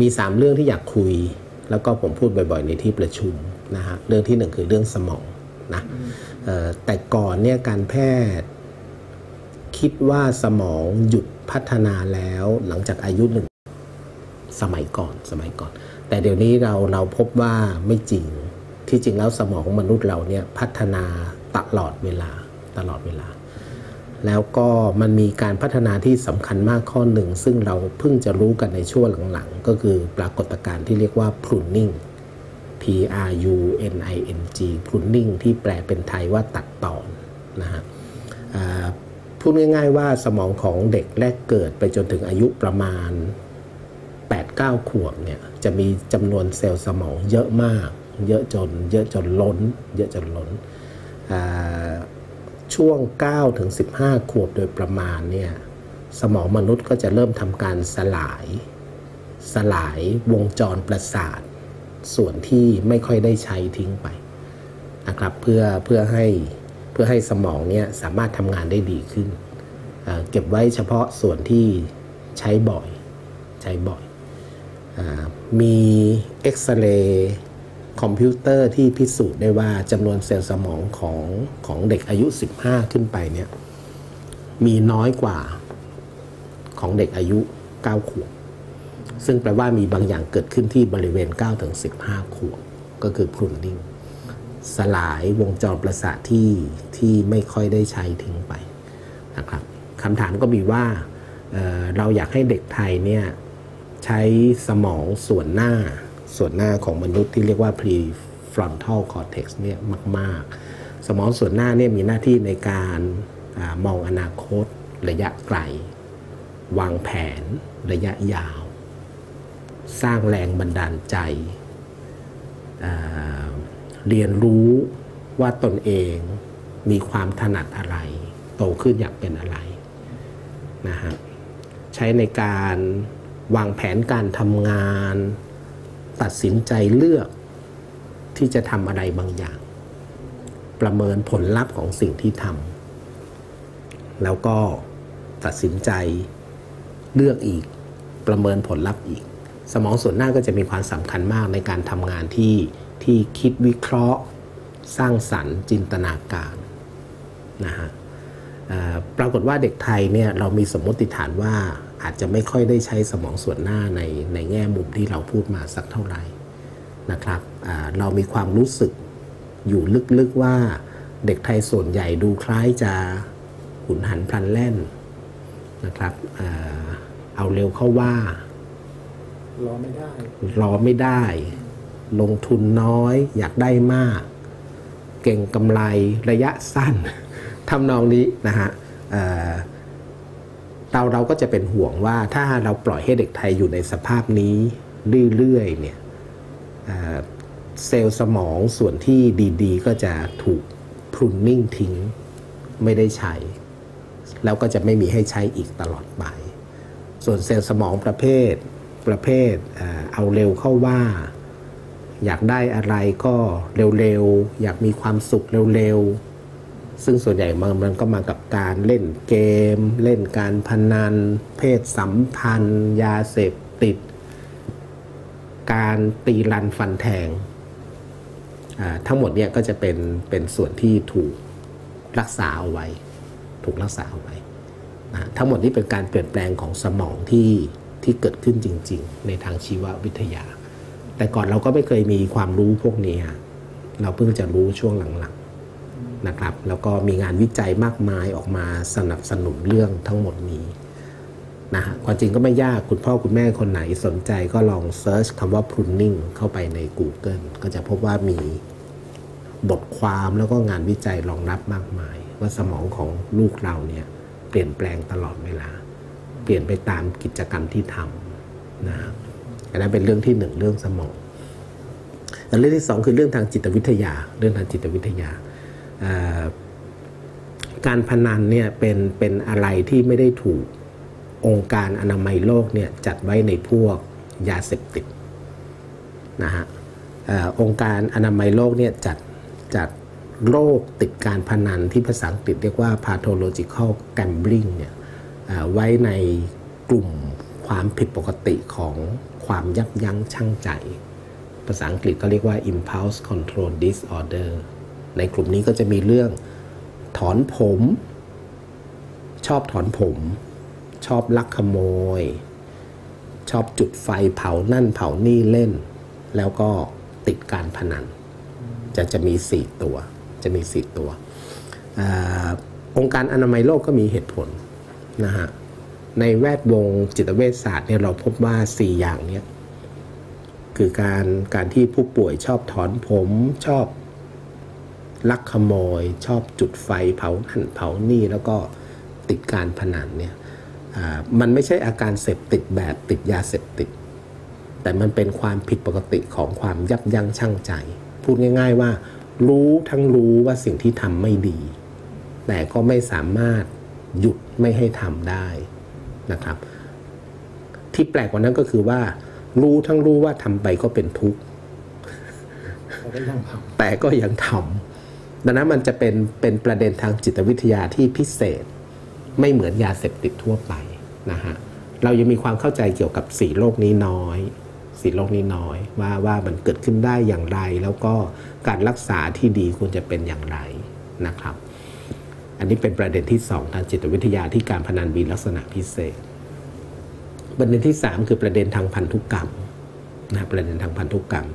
มีสามเรื่องที่อยากคุย แล้วก็ผมพูดบ่อย ๆ ในที่ประชุมนะฮะเรื่องที่หนึ่งคือเรื่องสมองนะแต่ก่อนเนี่ยการแพทย์คิดว่าสมองหยุดพัฒนาแล้วหลังจากอายุหนึ่งสมัยก่อนสมัยก่อน แต่เดี๋ยวนี้เราเราพบว่าไม่จริงที่จริงแล้วสมองของมนุษย์เราเนี่ยพัฒนาตลอดเวลาตลอดเวลา แล้วก็มันมีการพัฒนาที่สำคัญมากข้อหนึ่ง ซึ่งเราเพิ่งจะรู้กันในช่วงหลังๆ ก็คือปรากฏการณ์ที่เรียกว่า pruning P R U N I N G pruning ที่แปลเป็นไทยว่าตัดตอนนะฮะพูดง่ายๆว่าสมองของเด็กแรกเกิดไปจนถึงอายุประมาณ 8-9 ขวบเนี่ยจะมีจำนวนเซลล์สมองเยอะมาก เยอะจน เยอะจนล้น เยอะจนล้น ช่วง 9 ถึง 15 ขวบโดยประมาณเนี่ยสมองมนุษย์ก็จะเริ่มทำการสลาย สลายวงจรประสาท ส่วนที่ไม่ค่อยได้ใช้ทิ้งไปนะครับเพื่อเพื่อให้เพื่อให้สมองเนี่ยสามารถทำงานได้ดีขึ้นเเก็บไว้เฉพาะส่วนที่ใช้บ่อย ใช้บ่อยอมีเอ็กซเรย์ คอมพิวเตอร์ที่พิสูจน์ได้ว่าจำนวนเซลล์สมองของของเด็กอายุ 15 ขึ้นไปเนี่ยมีน้อยกว่าของเด็กอายุ 9 ขวบ ซึ่งแปลว่ามีบางอย่างเกิดขึ้นที่บริเวณ 9 ถึง 15 ขวบ ก็คือพรุนดิ้งสลายวงจรประสาทที่ที่ไม่ค่อยได้ใช้ทิ้งไปนะครับคำถามก็มีว่าเเราอยากให้เด็กไทยเนี่ยใช้สมองส่วนหน้า ส่วนหน้าของมนุษย์ที่เรียกว่า prefrontal cortex เนี่ยมาก ๆ สมองส่วนหน้าเนี่ยมีหน้าที่ในการอมองอนาคต ระยะไกล วางแผน ระยะยาว สร้างแรงบันดาลใจ เรียนรู้ว่าตนเองมีความถนัดอะไร โตขึ้นอยากเป็นอะไรนะฮะใช้ในการวางแผนการทำงาน ตัดสินใจเลือกที่จะทำอะไรบางอย่าง ประเมินผลลัพธ์ของสิ่งที่ทำแล้วก็ตัดสินใจเลือกอีก ประเมินผลลัพธ์อีก สมองส่วนหน้าก็จะมีความสำคัญมากในการทำงานที่ที่คิดวิเคราะห์ สร้างสรรค์ จินตนาการนะฮะปรากฏว่าเด็กไทยเนี่ยเรามีสมมติฐานว่า อาจจะไม่ค่อยได้ใช้สมองส่วนหน้าในในแง่มุมที่เราพูดมาสักเท่าไหร่นะครับอ่าเรามีความรู้สึกอยู่ลึกๆว่าเด็กไทยส่วนใหญ่ดูคล้ายจะหุนหันพลันแล่นนะครับเอ่อเอาเร็วเข้าว่า รอไม่ได้ รอไม่ได้ ลงทุนน้อยอยากได้มาก เก่งกำไรระยะสั้นทำนองนี้นะฮะ เราเราก็จะเป็นห่วงว่าถ้าเราปล่อยให้เด็กไทยอยู่ในสภาพนี้เรื่อยๆเนี่ยเซลล์สมองส่วนที่ดีๆ ก็จะถูกพรุนนิ่งทิ้งไม่ได้ใช้ แล้วก็จะไม่มีให้ใช้อีกตลอดไป ส่วนเซลล์สมองประเภทประเภทเอาเร็วเข้าว่า อยากได้อะไรก็เร็วๆ อยากมีความสุขเร็วๆ ซึ่งส่วนใหญ่มันมันก็มากับการเล่นเกม เล่นการพนัน เพศสัมพันธ์ ยาเสพติด การตีรันฟันแทง ทั้งหมดเนี่ยก็จะเป็นเป็นส่วนที่ถูกรักษาเอาไว้ ถูกรักษาเอาไว้นะทั้งหมดนี้เป็นการเปลี่ยนแปลงของสมองที่ที่เกิดขึ้นจริง ๆ ในทางชีววิทยา แต่ก่อนเราก็ไม่เคยมีความรู้พวกนี้ เราเพิ่งจะรู้ช่วงหลังๆ นะครับ แล้วก็มีงานวิจัยมากมายออกมาสนับสนุนเรื่องทั้งหมดนี้นะฮะความจริงก็ไม่ยากคุณพ่อคุณแม่คนไหนสนใจก็ลองเซิร์ชคำว่า pruning เข้าไปใน Google ก็จะพบว่ามีบทความแล้วก็งานวิจัยรองรับมากมาย ว่าสมองของลูกเราเนี่ยเปลี่ยนแปลงตลอดเวลา เปลี่ยนไปตามกิจกรรมที่ทำนะครับอันนั้นเป็นเรื่องที่หนึ่งเรื่องสมองแต่เรื่องที่สองคือเรื่องทางจิตวิทยา เรื่องทางจิตวิทยา การพนันเนี่ยเป็นเป็นอะไรที่ไม่ได้ถูกองค์การอนามัยโลกเนี่ยจัดไว้ในพวกยาเสพติดนะฮะอองค์การอนามัยโลกเนี่ยจัดจัดโรคติดการพนันที่ภาษาอังกฤษเรียกว่า pathological gambling เนี่ยไว้ในกลุ่มความผิดปกติของความยับยั้งชั่งใจ ภาษาอังกฤษก็เรียกว่า impulse control disorder ในกลุ่มนี้ก็จะมีเรื่องถอนผม ชอบถอนผม ชอบลักขโมย ชอบจุดไฟเผานั่นเผานี่เล่น แล้วก็ติดการพนัน จะจะมี4ตัว จะมี4ตัวอองค์การอนามัยโลกก็มีเหตุผลนะฮะในแวดวงจิตเวชศาสตร์เนี่ยเราพบว่า 4 อย่างเนี้ยคือการการที่ผู้ป่วยชอบถอนผมชอบ ลักขโมย ชอบจุดไฟเผาหันเผานี่แล้วก็ติดการพนันเนี่ยอ่ามันไม่ใช่อาการเสพติดแบบติดยาเสพติด แต่มันเป็นความผิดปกติของความยับยั้งชั่งใจ พูดง่าย ๆว่า รู้ทั้งรู้ว่าสิ่งที่ทำไม่ดี แต่ก็ไม่สามารถหยุดไม่ให้ทำได้นะครับ ที่แปลกกว่านั้นก็คือว่า รู้ทั้งรู้ว่าทำไปก็เป็นทุกข์เราก็ยังทแต่ก็ยังทำ ดังนั้นมันจะเป็นเป็นประเด็นทางจิตวิทยาที่พิเศษ ไม่เหมือนยาเสพติดทั่วไปนะฮะเรายังมีความเข้าใจเกี่ยวกับสีโรคนี้น้อย สีโรคนี้น้อยว่าว่ามันเกิดขึ้นได้อย่างไร แล้วก็การรักษาที่ดีควรจะเป็นอย่างไรนะครับ อันนี้เป็นประเด็นที่สองทางจิตวิทยาที่การพนันมีลักษณะพิเศษ ประเด็นที่สามคือประเด็นทางพันธุกรรมนะประเด็นทางพันธุกรรม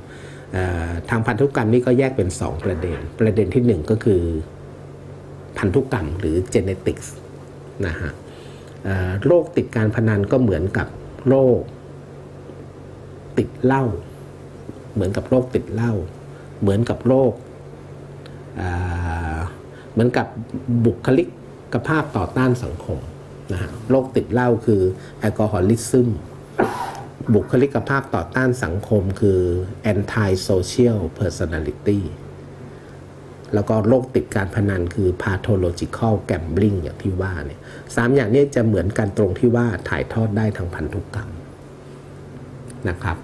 ทางพันธุกรรมนี่ก็แยกเป็น 2 ประเด็น ประเด็นที่ 1 ก็คือพันธุกรรมหรือ genetics นะฮะโรคติดการพนันก็เหมือนกับโรคติดเหล้าเหมือนกับโรคติดเหล้าเหมือนกับโรคเอ่อเหมือนกับบุคลิกภาพต่อต้านสังคมนะฮะโรคติดเหล้าคือแอลกอฮอลิซึม บุคลิกภาพต่อต้านสังคมคือ anti social personality แล้วก็โรคติดการพนันคือ pathological gambling อย่างที่ว่าเนี่ยสามอย่างนี้จะเหมือนกันตรงที่ว่าถ่ายทอดได้ทางพันธุกรรมนะครับ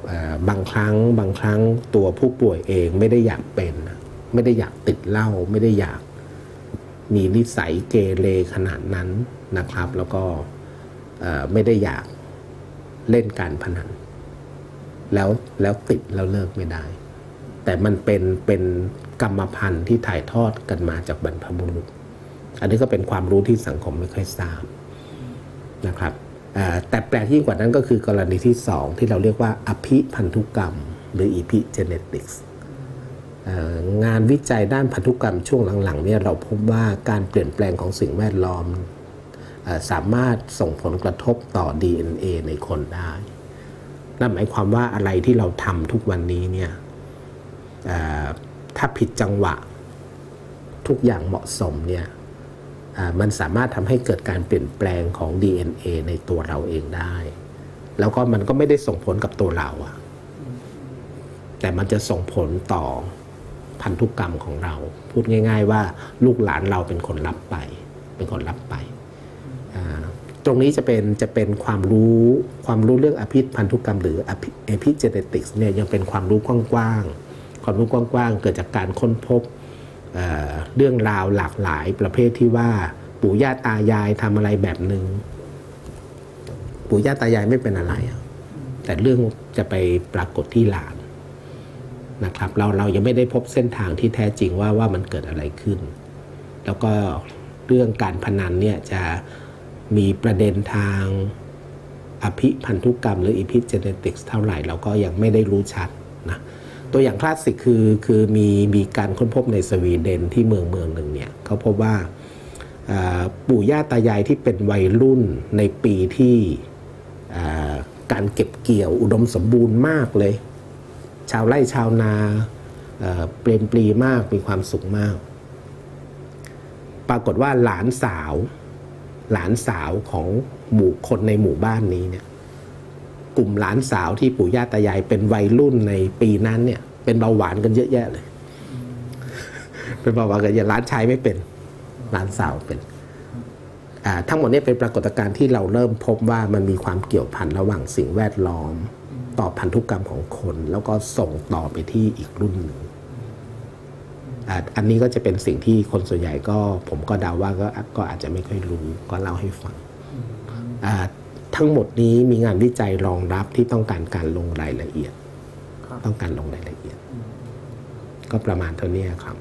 บางครั้งบางครั้งตัวผู้ป่วยเองไม่ได้อยากเป็น ไม่ได้อยากติดเหล้าไม่ได้อยากมีนิสัยเกเรขนาดนั้นนะครับ แล้วก็ไม่ได้อยาก เล่นการพนันแล้วแล้วติดแล้วเลิกไม่ได้ แต่มันเป็นเป็นกรรมพันธุ์ที่ถ่ายทอดกันมาจากบรรพบุรุษ อันนี้ก็เป็นความรู้ที่สังคมไม่ค่อยทราบนะครับแต่แปลกยิ่งกว่านั้นก็คือกรณีที่สองที่เราเรียกว่าอภิพันธุกรรม หรือ epigenetics เอ่องานวิจัยด้านพันธุกรรมช่วงหลังๆเนี่ยเราพบว่าการเปลี่ยนแปลงของสิ่งแวดล้อม สามารถส่งผลกระทบต่อ DNA ในคนได้ นั่นหมายความว่าอะไรที่เราทำทุกวันนี้เนี่ยถ้าผิดจังหวะทุกอย่างเหมาะสมเนี่ยมันสามารถทำให้เกิดการเปลี่ยนแปลงของ DNA ในตัวเราเองได้ แล้วก็มันก็ไม่ได้ส่งผลกับตัวเราอะแต่มันจะส่งผลต่อพันธุกรรมของเรา พูดง่าย ๆ ว่าลูกหลานเราเป็นคนรับไป เป็นคนรับไป ตรงนี้จะเป็นจะเป็นความรู้ความรู้เรื่องอภิพันธุกรรม หรืออภิเจเนติกส์เนี่ยยังเป็นความรู้กว้างๆความรู้กว้างๆเกิดจากการค้นพบเเรื่องราวหลากหลายประเภทที่ว่าปู่ย่าตายายทำอะไรแบบหนึง่งปู่ย่าตายายไม่เป็นอะไร แต่เรื่องจะไปปรากฏที่หลานนะครับเราเรายังไม่ได้พบเส้นทางที่แท้จริงว่าว่ามันเกิดอะไรขึ้น แล้วก็เรื่องการพนันเนี่ยจะ มีประเด็นทางอภิพันธุกรรมหรือ epigenetics เท่าไหร่เราก็ยังไม่ได้รู้ชัดนะตัวอย่างคลาสสิกคือคือมีมีการค้นพบในสวีเดนที่เมืองเมืองหนึ่งเนี่ยเขาพบว่าปู่ย่าตายายที่เป็นวัยรุ่นในปีที่การเก็บเกี่ยวอุดมสมบูรณ์มากเลย ชาวไร่ชาวนาเอ่อเปรมปรีมากมีความสุขมาก ปรากฏว่าหลานสาว หลานสาวของหมู่คนในหมู่บ้านนี้เนี่ยกลุ่มหลานสาวที่ปู่ย่าตายายเป็นวัยรุ่นในปีนั้นเนี่ย เป็นเบาหวานกันเยอะแยะเลย เป็นเบาหวานกันเยอะหลานชายไม่เป็นหลานสาวเป็นอ่าทั้งหมดนี้เป็นปรากฏการณ์ที่เราเริ่มพบว่ามันมีความเกี่ยวพันระหว่างสิ่งแวดล้อม ต่อพันธุกรรมของคน แล้วก็ส่งต่อไปที่อีกรุ่นหนึ่ง อ่าอันนี้ก็จะเป็นสิ่งที่คนส่วนใหญ่ก็ผมก็เดาว่าก็ก็อาจจะไม่ค่อยรู้ก็เล่าให้ฟังอ่าททั้งหมดนี้มีงานวิจัยรองรับที่ต้องการการลงรายละเอียดครับต้องการลงรายละเอียด ก็ประมาณเท่านี้ครับ